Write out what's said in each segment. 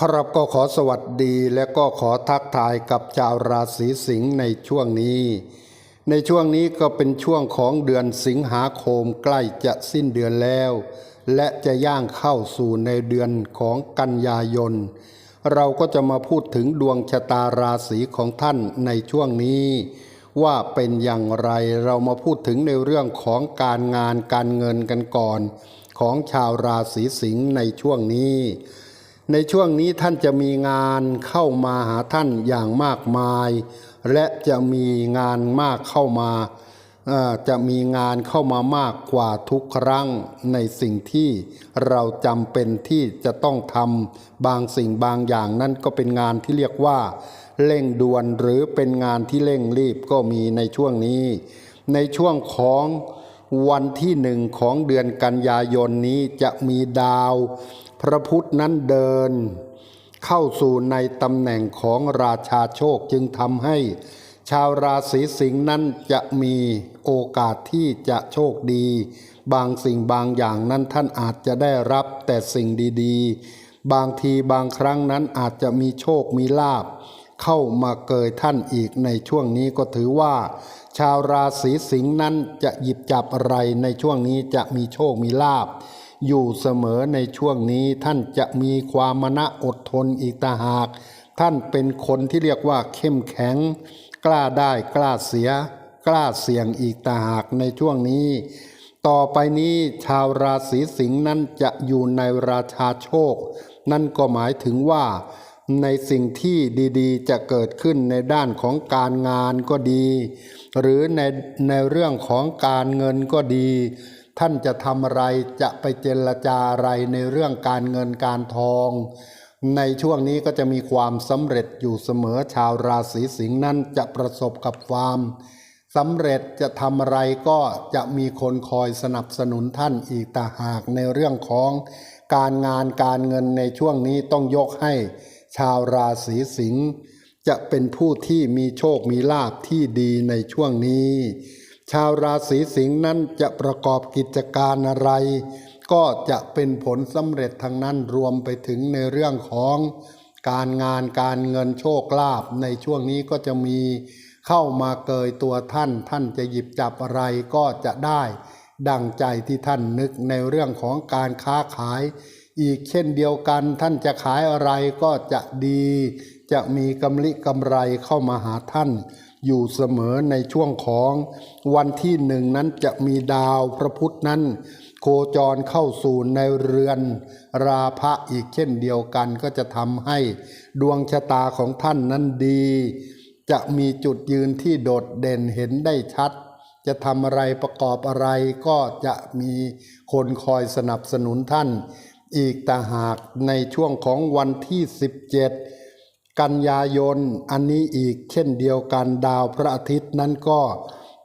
ครับก็ขอสวัสดีและก็ขอทักทายกับชาวราศีสิงห์ในช่วงนี้ ในช่วงนี้ก็เป็นช่วงของเดือนสิงหาคมใกล้จะสิ้นเดือนแล้ว และจะย่างเข้าสู่ในเดือนของกันยายน เราก็จะมาพูดถึงดวงชะตาราศีของท่านในช่วงนี้ ว่าเป็นอย่างไรเรามาพูดถึงในเรื่องของการงานการเงินกันก่อน ของชาวราศีสิงห์ในช่วงนี้ ในช่วงนี้ท่านจะมีงานเข้ามาหาท่านอย่างมากมาย และจะมีงานมากเข้ามาจะมีงานเข้ามามากกว่าทุกครั้งในสิ่งที่เราจำเป็นที่จะต้องทำบางสิ่งบางอย่างนั่นก็เป็นงานที่เรียกว่าเร่งด่วนหรือเป็นงานที่เร่งรีบก็มีในช่วงนี้ ในช่วงของวันที่หนึ่งของเดือนกันยายนนี้จะมีดาว ระพุทธนั้นเดิน เข้าสู่ในตำแหน่งของราชาโชคจึงทำให้ ชาวราศีสิงห์นั้นจะมีโอกาสที่จะโชคดี บางสิ่งบางอย่างนั้นท่านอาจจะได้รับแต่สิ่งดีๆ บางทีบางครั้งนั้นอาจจะมีโชคมีลาบเข้ามาเกยท่านอีกในช่วงนี้ก็ถือว่า ชาวราศีสิงห์นั้นจะหยิบจับอะไรในช่วงนี้จะมีโชคมีลาบ อยู่เสมอในช่วงนี้ท่านจะมีความมณะอดทนอีกต่าหาก ท่านเป็นคนที่เรียกว่าเข้มแข็ง กล้าได้กล้าเสีย กล้าเสี่ยงอีกต่าหากในช่วงนี้ ต่อไปนี้ชาวราศีสิงห์นั้นจะอยู่ในราชาโชค นั่นก็หมายถึงว่าในสิ่งที่ดีๆ จะเกิดขึ้นในด้านของการงานก็ดี หรือในในเรื่องของการเงินก็ดี ท่านจะทำอะไรจะไปเจรจาอะไรในเรื่องการเงินการทอง ในช่วงนี้ก็จะมีความสำเร็จอยู่เสมอชาวราศีสิงห์นั้นจะประสบกับความสำเร็จจะทำอะไรก็จะมีคนคอยสนับสนุนท่านอีกต่างหากในเรื่องของการงานการเงินในช่วงนี้ต้องยกให้ ชาวราศีสิงห์จะเป็นผู้ที่มีโชคมีลาภที่ดีในช่วงนี้ ชาวราศีสิงห์นั้นจะประกอบกิจการอะไร ก็จะเป็นผลสำเร็จทางนั้นรวมไปถึงในเรื่องของการงานการเงินโชคลาภในช่วงนี้ก็จะมีเข้ามาเกยตัวท่าน ท่านจะหยิบจับอะไรก็จะได้ดังใจที่ท่านนึกในเรื่องของการค้าขาย อีกเช่นเดียวกันท่านจะขายอะไรก็จะดี จะมีกำลิกำไรเข้ามาหาท่าน อยู่เสมอในช่วงของวันที่หนึ่งนั้นจะมีดาวพระพุธนั้น โคจรเข้าสู่ในเรือนราพะอีกเช่นเดียวกันก็จะทำให้ดวงชะตาของท่านนั้นดี จะมีจุดยืนที่โดดเด่นเห็นได้ชัด จะทำอะไรประกอบอะไรก็จะมีคนคอยสนับสนุนท่าน อีกต่างหากในช่วงของวันที่ 17 กันยายนอันนี้อีกเช่นเดียวกันดาวพระอาทิตย์นั้นก็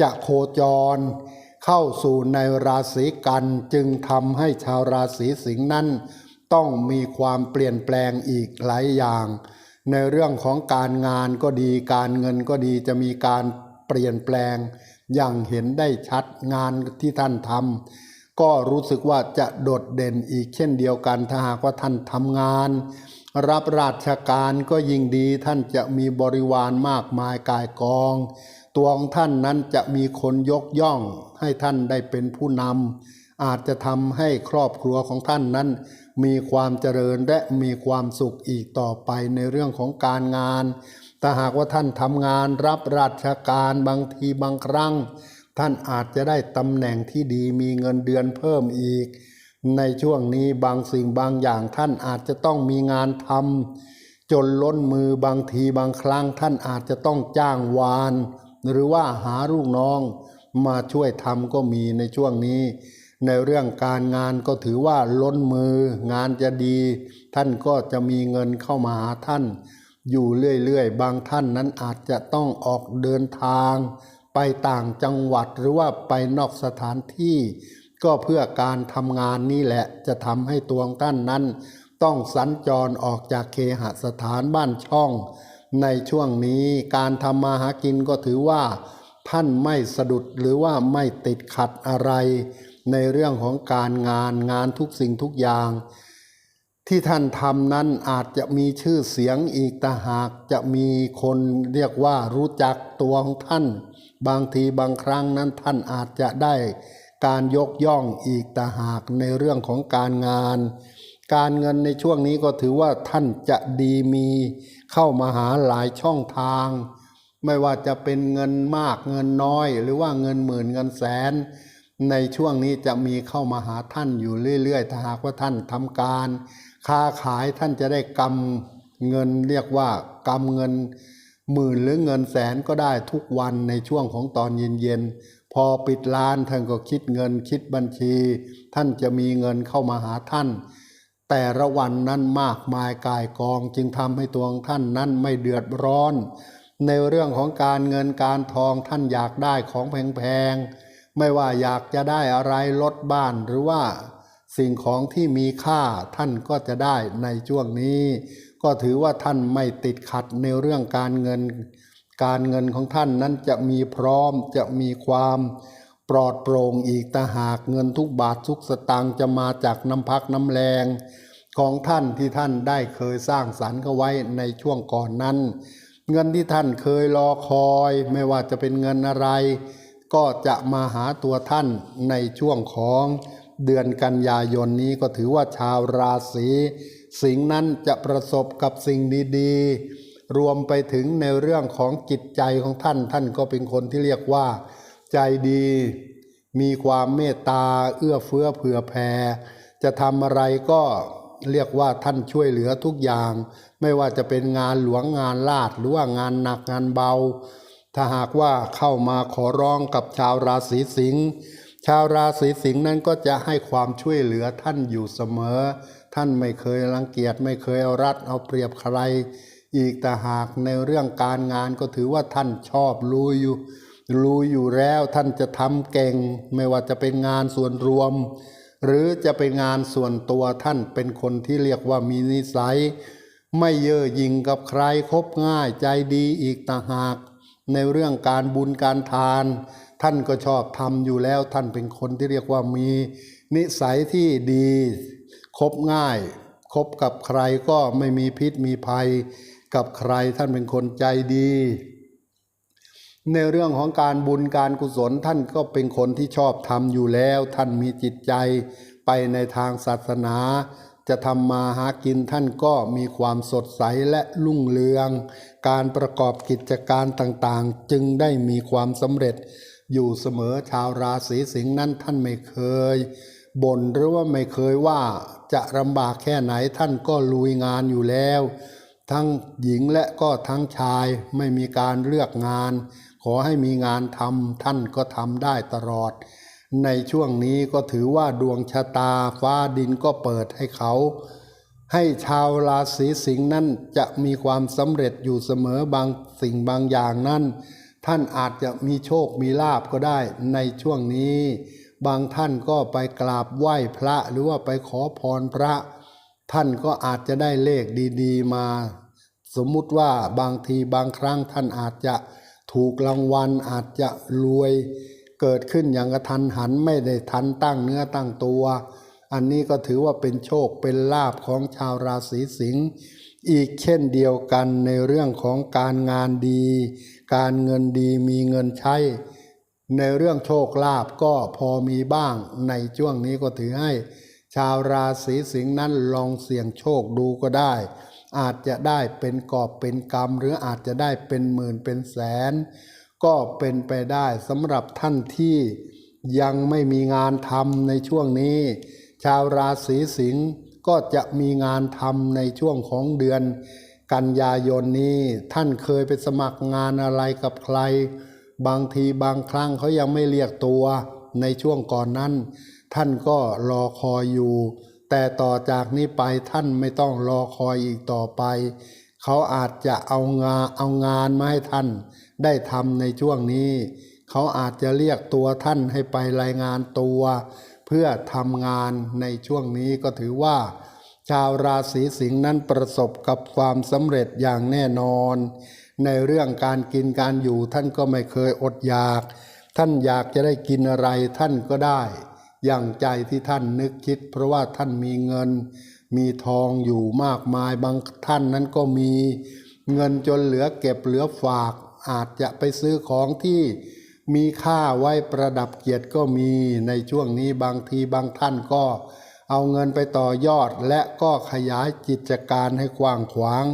จะโคจร เข้าสู่ในราศีกันจึงทำให้ชาวราศีสิงห์นั้น ต้องมีความเปลี่ยนแปลงอีกหลายอย่าง ในเรื่องของการงานก็ดีการเงินก็ดีจะมีการเปลี่ยนแปลง อย่างเห็นได้ชัดงานที่ท่านทำก็รู้สึกว่าจะโดดเด่นอีกเช่นเดียวกันถ้าหากว่าท่านทำงาน รับราชการก็ยิ่งดีท่านจะมีบริวารมากมายกายกอง ตัวของท่านนั้นจะมีคนยกย่อง ให้ท่านได้เป็นผู้นำอาจจะทำให้ครอบครัวของท่านนั้น มีความเจริญและมีความสุขอีกต่อไปในเรื่องของการงานถ้าหากว่าท่านทำงานรับราชการบางทีบางครั้ง ท่านอาจจะได้ตำแหน่งที่ดีมีเงินเดือนเพิ่มอีก ในช่วงนี้บางสิ่งบางอย่างท่านอาจจะต้องมีงานทำจนล้นมือบางทีบางครั้งท่านอาจจะต้องจ้างวาน หรือว่าหาลูกน้องมาช่วยทำก็มีในช่วงนี้ ในเรื่องการงานก็ถือว่าล้นมืองานจะดี ท่านก็จะมีเงินเข้ามาหาท่าน อยู่เรื่อยๆ บางท่านนั้นอาจจะต้องออกเดินทาง ไปต่างจังหวัดหรือว่าไปนอกสถานที่ ก็เพื่อการทำงานนี่แหละจะทำให้ตัวงท่านนั้น ต้องสัญจรออกจากเคหสถานบ้านช่อง ในช่วงนี้การทำมาหากินก็ถือว่า ท่านไม่สะดุดหรือว่าไม่ติดขัดอะไร ในเรื่องของการงานงานทุกสิ่งทุกอย่าง ที่ท่านทำนั้นอาจจะมีชื่อเสียงอีกแต่หากจะมีคนเรียกว่ารู้จักตัวของท่าน บางทีบางครั้งนั้นท่านอาจจะได้ การยกย่องอีกแต่หากในเรื่องของการงาน การเงินในช่วงนี้ก็ถือว่าท่านจะดีมีเข้ามาหาหลายช่องทาง ไม่ว่าจะเป็นเงินมากเงินน้อย หรือว่าเงินหมื่นเงินแสน ในช่วงนี้จะมีเข้ามาหาท่านอยู่เรื่อยๆถ้าหากว่าท่านทำการ ค้าขายท่านจะได้กำเงินเรียกว่ากำเงินหมื่นหรือเงินแสนก็ได้ทุกวันในช่วงของตอนเย็นๆ พอปิดร้านท่านก็คิดเงินคิดบัญชี ท่านจะมีเงินเข้ามาหาท่าน แต่ละวันนั้นมากมายกายกองจึงทำให้ตัวของท่านนั้นไม่เดือดร้อน ในเรื่องของการเงินการทองท่านอยากได้ของแพงๆไม่ว่าอยากจะได้อะไรรถบ้านหรือว่า สิ่งของที่มีค่าท่านก็จะได้ในช่วงนี้ ก็ถือว่าท่านไม่ติดขัดในเรื่องการเงิน การเงินของท่านนั้นจะมีพร้อมจะมีความปลอดโปร่งอีกแต่หากเงินทุกบาททุกสตางค์จะมาจากน้ำพักน้ำแรงของท่านที่ท่านได้เคยสร้างสรรค์เขาไว้ในช่วงก่อนนั้น เงินที่ท่านเคยรอคอยไม่ว่าจะเป็นเงินอะไร ก็จะมาหาตัวท่านในช่วงของเดือนกันยายนนี้ก็ถือว่าชาวราศีสิงห์นั้นจะประสบกับสิ่งดีๆ รวมไปถึงในเรื่องของจิตใจของท่าน ท่านก็เป็นคนที่เรียกว่า ใจดี มีความเมตตา เอื้อเฟื้อเผื่อแผ่ จะทำอะไรก็เรียกว่าท่านช่วยเหลือทุกอย่าง ไม่ว่าจะเป็นงานหลวงงานลาดหรือว่างานหนักงานเบา ถ้าหากว่าเข้ามาขอร้องกับชาวราศีสิงห์ชาวราศีสิงห์นั้นก็จะให้ความช่วยเหลือท่านอยู่เสมอ ท่านไม่เคยรังเกียจไม่เคยเอารัดเอาเปรียบใคร อีกแต่หากในเรื่องการงานก็ถือว่าท่านชอบรู้อยู่ รู้อยู่แล้วท่านจะทำเก่ง ไม่ว่าจะเป็นงานส่วนรวม หรือจะเป็นงานส่วนตัวท่านเป็นคนที่เรียกว่ามีนิสัย ไม่เย่อหยิ่งกับใครคบง่ายใจดีอีกต่างหาก ในเรื่องการบุญการทาน ท่านก็ชอบทำอยู่แล้วท่านเป็นคนที่เรียกว่ามี นิสัยที่ดี คบง่าย คบกับใครก็ไม่มีพิษมีภัย กับใครท่านเป็นคนใจดี ในเรื่องของการบุญการกุศลท่านก็เป็นคนที่ชอบทำอยู่แล้ว ท่านมีจิตใจไปในทางศาสนา จะทำมาหากินท่านก็มีความสดใสและรุ่งเรือง การประกอบกิจการต่างๆ จึงได้มีความสำเร็จอยู่เสมอชาวราศีสิงห์นั้นท่านไม่เคยบ่นหรือว่าไม่เคยว่าจะลำบากแค่ไหนท่านก็ลุยงานอยู่แล้ว ทั้งหญิงและก็ทั้งชายไม่มีการเลือกงาน ขอให้มีงานทำท่านก็ทำได้ตลอด ในช่วงนี้ก็ถือว่าดวงชะตาฟ้าดินก็เปิดให้เขา ให้ชาวราศีสิงห์นั้นจะมีความสำเร็จอยู่เสมอบางสิ่งบางอย่างนั้น ท่านอาจจะมีโชคมีลาบก็ได้ในช่วงนี้ บางท่านก็ไปกราบไหว้พระหรือว่าไปขอพรพระ ท่านก็อาจจะได้เลขดีๆ มา สมมุติว่าบางทีบางครั้งท่านอาจจะถูกรางวัลอาจจะรวยเกิดขึ้นอย่างกระทันหันไม่ได้ทันตั้งเนื้อตั้งตัว อันนี้ก็ถือว่าเป็นโชคเป็นลาภของชาวราศีสิงห์อีกเช่นเดียวกันในเรื่องของการงานดี การเงินดีมีเงินใช้ ในเรื่องโชคลาภก็พอมีบ้างในช่วงนี้ก็ถือให้ ชาวราศีสิงห์นั้นลองเสี่ยงโชคดูก็ได้ อาจจะได้เป็นกอบเป็นกรรม หรืออาจจะได้เป็นหมื่นเป็นแสน ก็เป็นไปได้สำหรับท่านที่ยังไม่มีงานทำในช่วงนี้ ชาวราศีสิงห์ก็จะมีงานทำในช่วงของเดือน กันยายนนี้ท่านเคยไปสมัครงานอะไรกับใคร บางทีบางครั้งเขายังไม่เรียกตัวในช่วงก่อนนั้น ท่านก็รอคอยอยู่ แต่ต่อจากนี้ไปท่านไม่ต้องรอคอยอีกต่อไป เขาอาจจะเอางาเอางานมาให้ท่าน ได้ทำในช่วงนี้ เขาอาจจะเรียกตัวท่านให้ไปรายงานตัว เพื่อทำงานในช่วงนี้ก็ถือว่า ชาวราศีสิงห์นั้นประสบกับความสำเร็จอย่างแน่นอน ในเรื่องการกินการอยู่ท่านก็ไม่เคยอดอยาก ท่านอยากจะได้กินอะไรท่านก็ได้ อย่างใจที่ท่านนึกคิด เพราะว่าท่านมีเงิน มีทองอยู่มากมายบางท่านนั้นก็มีเงินจนเหลือเก็บเหลือฝาก อาจจะไปซื้อของที่มีค่าไว้ประดับเกียรติก็มีในช่วงนี้บางทีบางท่านก็เอาเงินไปต่อยอดและก็ขยายกิจการให้กว้างขวาง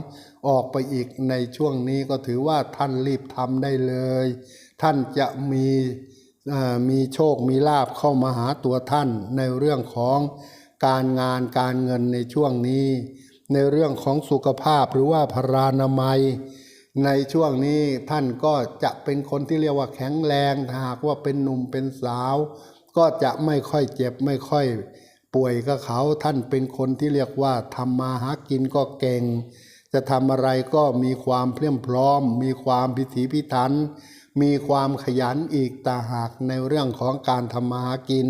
ออกไปอีกในช่วงนี้ก็ถือว่าท่านรีบทำได้เลย ท่านจะมี มีโชคมีลาบเข้ามาหาตัวท่านในเรื่องของการงานการเงินในช่วงนี้ ในเรื่องของสุขภาพหรือว่าพรานามัย ในช่วงนี้ท่านก็จะเป็นคนที่เรียกว่าแข็งแรงหากว่าเป็นหนุ่มเป็นสาว ก็จะไม่ค่อยเจ็บไม่ค่อยป่วยกับเขาท่านเป็นคนที่เรียกว่าทำมาหากินก็เก่ง จะทำอะไรก็มีความเพลี่ยมพร้อม มีความพิถีพิถัน มีความขยันอีกต่าหากในเรื่องของการทำมาหากิน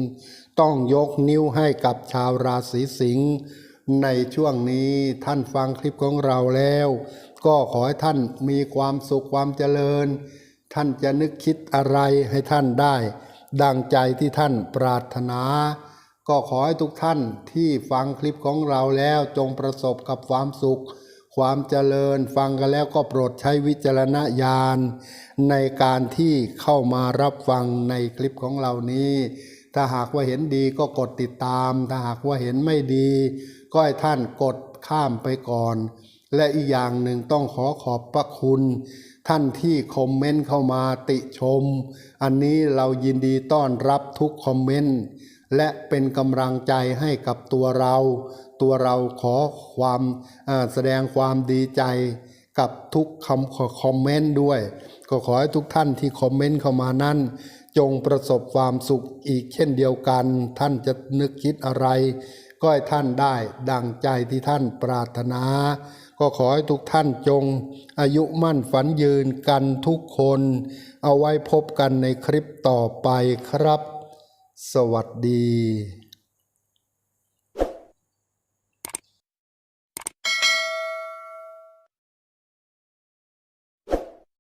ต้องยกนิ้วให้กับชาวราศีสิงห์ในช่วงนี้ท่านฟังคลิปของเราแล้ว ก็ขอให้ท่านมีความสุขความเจริญ ท่านจะนึกคิดอะไรให้ท่านได้ ดังใจที่ท่านปรารถนา ก็ขอให้ทุกท่านที่ฟังคลิปของเราแล้วจงประสบกับความสุข ความเจริญฟังกันแล้วก็โปรดใช้วิจารณญาณ ในการที่เข้ามารับฟังในคลิปของเรานี้ ถ้าหากว่าเห็นดีก็กดติดตาม ถ้าหากว่าเห็นไม่ดี ก็ให้ท่านกดข้ามไปก่อน และอีกอย่างหนึ่งต้องขอขอบพระคุณ ท่านที่คอมเมนต์เข้ามาติชม อันนี้เรายินดีต้อนรับทุกคอมเมนต์ และเป็นกำลังใจให้กับตัวเรา ตัวเราขอความแสดงความดีใจกับทุกคำคอมเมนต์ด้วย ก็ขอให้ทุกท่านที่คอมเมนต์เข้ามานั้น จงประสบความสุขอีกเช่นเดียวกัน ท่านจะนึกคิดอะไร ก็ให้ท่านได้ดังใจที่ท่านปรารถนา ก็ขอให้ทุกท่านจง อายุมั่นฝันยืนกันทุกคน เอาไว้พบกันในคลิปต่อไปครับ สวัสดี